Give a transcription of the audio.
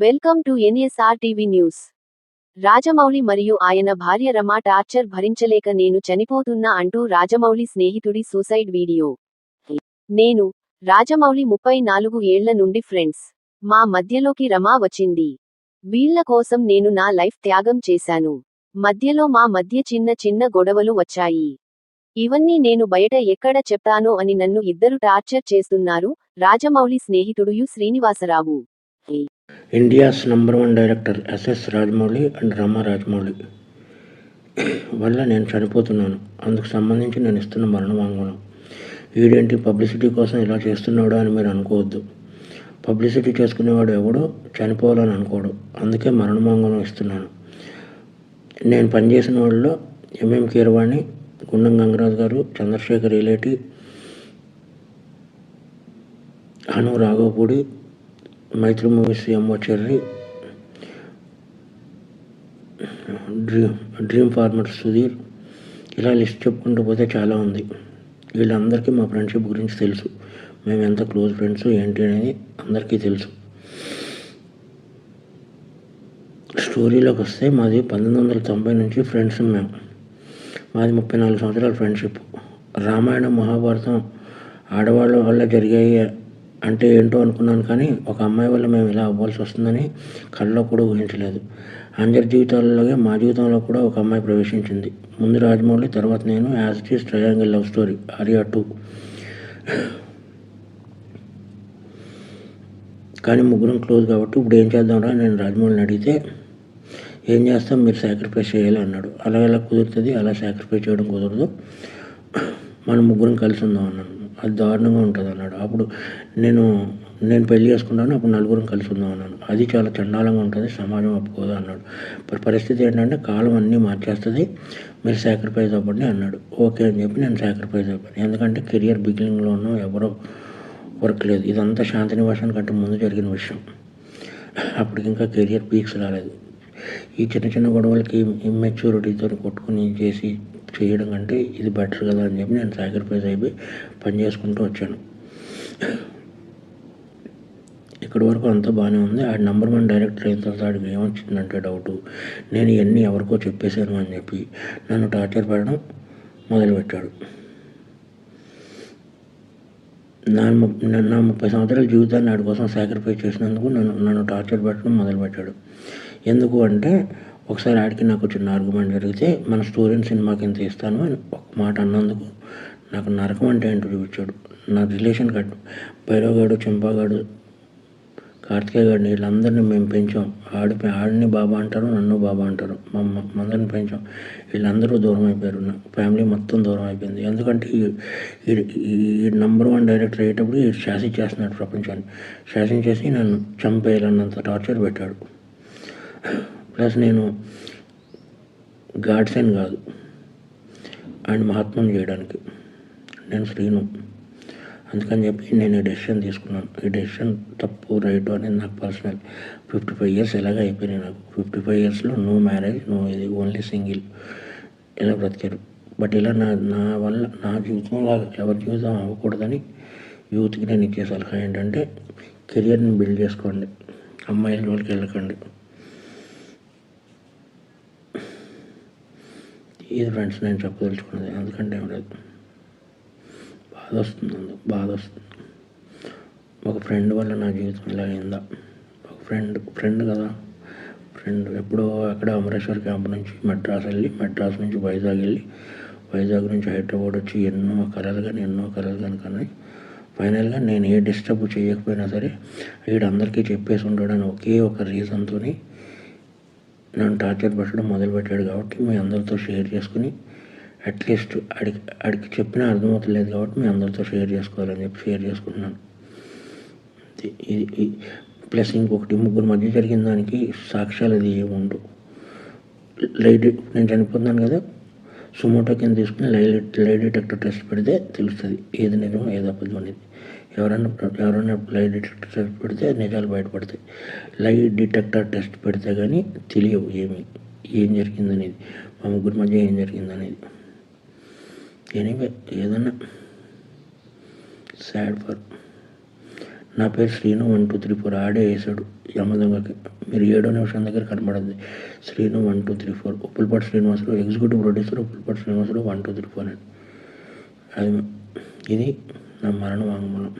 Welcome to NSR TV news. Rajamouli మరియు ఆయన భార్య రమా టార్చర్ భరించలేక నేను చనిపోతున్నా అంటూ రాజమౌళి స్నేహితుడి సూసైడ్ వీడియో. నేను రాజమౌళి ముప్పై నాలుగు ఏళ్ళ నుండి ఫ్రెండ్స్. మా మధ్యలోకి రమా వచ్చింది. వీళ్ళ కోసం నేను నా లైఫ్ త్యాగం చేశాను. మధ్యలో మా మధ్య చిన్న చిన్న గొడవలు వచ్చాయి. ఇవన్నీ నేను బయట ఎక్కడ చెప్తానో అని నన్ను ఇద్దరు టార్చర్ చేస్తున్నారు రాజమౌళి స్నేహితుడు U Srinivasarao. India's number one director SS Rajamouli and Rama Rajamouli వల్ల నేను చనిపోతున్నాను. అందుకు సంబంధించి నేను ఇస్తున్న మరణ వాంగ్మూలం వీడేంటి పబ్లిసిటీ కోసం ఇలా చేస్తున్నాడు అని మీరు అనుకోవద్దు. పబ్లిసిటీ చేసుకునేవాడు ఎవడో చనిపోవాలని అనుకోడు. అందుకే మరణ వాంగ్మూలం ఇస్తున్నాను. నేను పనిచేసిన వాళ్ళలో MM Keeravani Gundam Gangaraju garu Chandrasekhar Yeleti Anu Raghavapudi Mythri movies MO Cherry dream dream farmer Sudheer ఇలా లిస్ట్ చెప్పుకుంటూ పోతే చాలా ఉంది. వీళ్ళందరికీ మా ఫ్రెండ్షిప్ గురించి తెలుసు. మేము ఎంత క్లోజ్ ఫ్రెండ్స్ ఏంటి అనేది అందరికీ తెలుసు. స్టోరీలోకి వస్తే మాది పంతొమ్మిది వందల తొంభై నుంచి ఫ్రెండ్స్ మేము మాది ముప్పై నాలుగు సంవత్సరాల ఫ్రెండ్షిప్ రామాయణం మహాభారతం ఆడవాళ్ళ వల్ల జరిగే అంటే ఏంటో అనుకున్నాను కానీ ఒక అమ్మాయి వల్ల మేము ఇలా అవ్వాల్సి వస్తుందని కళ్ళలో కూడా ఊహించలేదు. అందరి జీవితాలలోనే మా జీవితంలో కూడా ఒక అమ్మాయి ప్రవేశించింది. ముందు రాజమౌళి తర్వాత నేను as it is triangle love story Arya two. కానీ ముగ్గురం క్లోజ్ కాబట్టి ఇప్పుడు ఏం చేద్దాంరా? నేను రాజమౌళిని అడిగితే ఏం చేస్తాం? మీరు సాక్రిఫైస్ చేయాలి అన్నాడు. అలా ఎలా కుదురుతుంది? అలా సాక్రిఫైస్ చేయడం కుదరదు. మనం ముగ్గురం కలిసి ఉందాం అన్నాను అది దారుణంగా ఉంటుంది అన్నాడు. అప్పుడు నేను నేను పెళ్ళి చేసుకున్నాను అప్పుడు నలుగురం కలిసి ఉందాం అన్నాను అది చాలా చండాలంగా ఉంటుంది సమాజం ఒప్పుకోదు అన్నాడు. మరి పరిస్థితి ఏంటంటే కాలం అన్నీ మార్చేస్తుంది మీరు సాక్రిఫైస్ అవ్వండి అన్నాడు. ఓకే అని చెప్పి నేను సాక్రిఫైస్ అయిపోయాను. ఎందుకంటే కెరియర్ బిగినింగ్లో ఉన్నాం ఎవరో వర్క్ లేదు. ఇదంతా శాంతినివాసం కంటే ముందు జరిగిన విషయం. అప్పటికి ఇంకా కెరియర్ పీక్స్ రాలేదు. ఈ చిన్న చిన్న గొడవలకి ఇమ్మెచ్యూరిటీతో కొట్టుకుని చేసి చేయడం కంటే ఇది బెటర్ కదా అని చెప్పి నేను సాక్రిఫైస్ అయిపోయి పని చేసుకుంటూ వచ్చాను. ఇక్కడి వరకు అంతా బాగానే ఉంది. ఆ నెంబర్ వన్ డైరెక్టర్ అయిన తర్వాత ఆడికి ఏమొచ్చిందంటే డౌటు నేను ఇవన్నీ ఎవరికో చెప్పేశాను అని చెప్పి నన్ను టార్చర్ పెట్టడం మొదలుపెట్టాడు. నా ము- నా- నా ముప్పై సంవత్సరాల జీవితాన్ని వాడి కోసం సాక్రిఫైస్ చేసినందుకు నన్ను నన్ను టార్చర్ పెట్టడం మొదలుపెట్టాడు. ఎందుకు అంటే ఒకసారి ఆడికి నాకు చిన్న ఆర్గ్యుమెంట్ జరిగితే మన స్టూడెంట్ సినిమాకి ఇంత ఇస్తాను అని ఒక మాట అన్నందుకు నాకు నరకం అంటే ఏంటో చూపించాడు. నా రిలేషన్ కట్ భైరవగాడు చెంపాగాడు కార్తికేయ గారిని వీళ్ళందరినీ మేము పెంచాం. ఆడి ఆడిని బాబా అంటారు నన్ను బాబా అంటారు. మా మందరిని పెంచాం. వీళ్ళందరూ దూరం అయిపోయారు. నా ఫ్యామిలీ మొత్తం దూరం అయిపోయింది. ఎందుకంటే ఈ- నంబర్ వన్ డైరెక్టర్ అయ్యేటప్పుడు ఈ శాసింగ్ చేస్తున్నాడు ప్రపంచాన్ని. శాసింగ్ చేసి నన్ను చంపేయాలన్నంత టార్చర్ పెట్టాడు. ప్లస్ నేను గాడ్సెన్ కాదు. అండ్ మహాత్మను చేయడానికి. నేను శ్రీను. అందుకని చెప్పి నేను ఈ డెసిషన్ తీసుకున్నాను. ఈ డెసిషన్ తప్పు రైట్ అనేది నాకు పర్సనల్ ఫిఫ్టీ ఫైవ్ ఇయర్స్ ఎలాగ అయిపోయినాయి నాకు. ఫిఫ్టీ ఫైవ్ ఇయర్స్లో నో మ్యారేజ్ నో ఇది ఓన్లీ సింగిల్ ఇలా బ్రతికారు. బట్ ఇలా నా నా వల్ల నా జీవితంలో ఎవరి జీవితం అవ్వకూడదని యూత్కి నేను ఇచ్చే సలహా ఏంటంటే కెరియర్ని బిల్డ్ చేసుకోండి. అమ్మాయిల జోలికి వెళ్ళకండి. ఇది ఫ్రెండ్స్ నేను చెప్పదలుచుకున్నది ఎందుకంటే ఏం లేదు. బాధ వస్తుంది అందుకు బాధ వస్తుంది. ఒక ఫ్రెండ్ వల్ల నా జీవితం ఇలా అయిందా? ఒక ఫ్రెండ్ ఫ్రెండ్ కదా. ఫ్రెండ్ ఎప్పుడో అక్కడ అమరేశ్వర్ క్యాంప్ నుంచి మెడ్రాస్ వెళ్ళి మెడ్రాస్ నుంచి వైజాగ్ వెళ్ళి వైజాగ్ నుంచి హైదరాబాద్ వచ్చి ఎన్నో కలలు కానీ ఎన్నో కలలు కానీ కానీ ఫైనల్గా నేను ఏ డిస్టర్బ్ చేయకపోయినా సరే వీడందరికీ చెప్పేసి ఉంటాడని ఒకే ఒక రీజన్తోని నన్ను టార్చర్ పెట్టడం మొదలుపెట్టాడు కాబట్టి మీ అందరితో షేర్ చేసుకుని అట్లీస్ట్ అడిగి అడిగి చెప్పినా అర్థమవుతలేదు కాబట్టి మీ అందరితో షేర్ చేసుకోవాలని చెప్పి షేర్ చేసుకుంటున్నాను. ఇది- ప్లస్ ఇంకొకటి ముగ్గురు మధ్య జరిగిన దానికి సాక్ష్యాలు అది ఏమి ఉండవు. లైట్ నేను చనిపోతున్నాను కదా సుమోటో కింద తీసుకుని లై లై డిటెక్టర్ టెస్ట్ పెడితే తెలుస్తుంది ఏది నిజం ఏది అబద్ధం అనేది. ఎవరైనా ఎవరైనా లై డిటెక్టర్ టెస్ట్ పెడితే నిజాలు బయటపడతాయి. లై డిటెక్టర్ టెస్ట్ పెడితే కానీ తెలియవు ఏమి ఏం జరిగిందనేది. మా ముగ్గురి మధ్య ఏం జరిగిందనేది. ఎనీవే ఏదన్నా సాడ్ ఫర్ నా పేరు Srinu one two three four ఆడే వేసాడు యమదొంగకి మీరు ఏడో నిమిషం దగ్గర కనబడద్ది. Srinu one two three four Uppulapati Srinivasarao executive producer Uppulapati Srinivasarao one two three four అని. అది ఇది. నా మరణ వాంగ్మూలం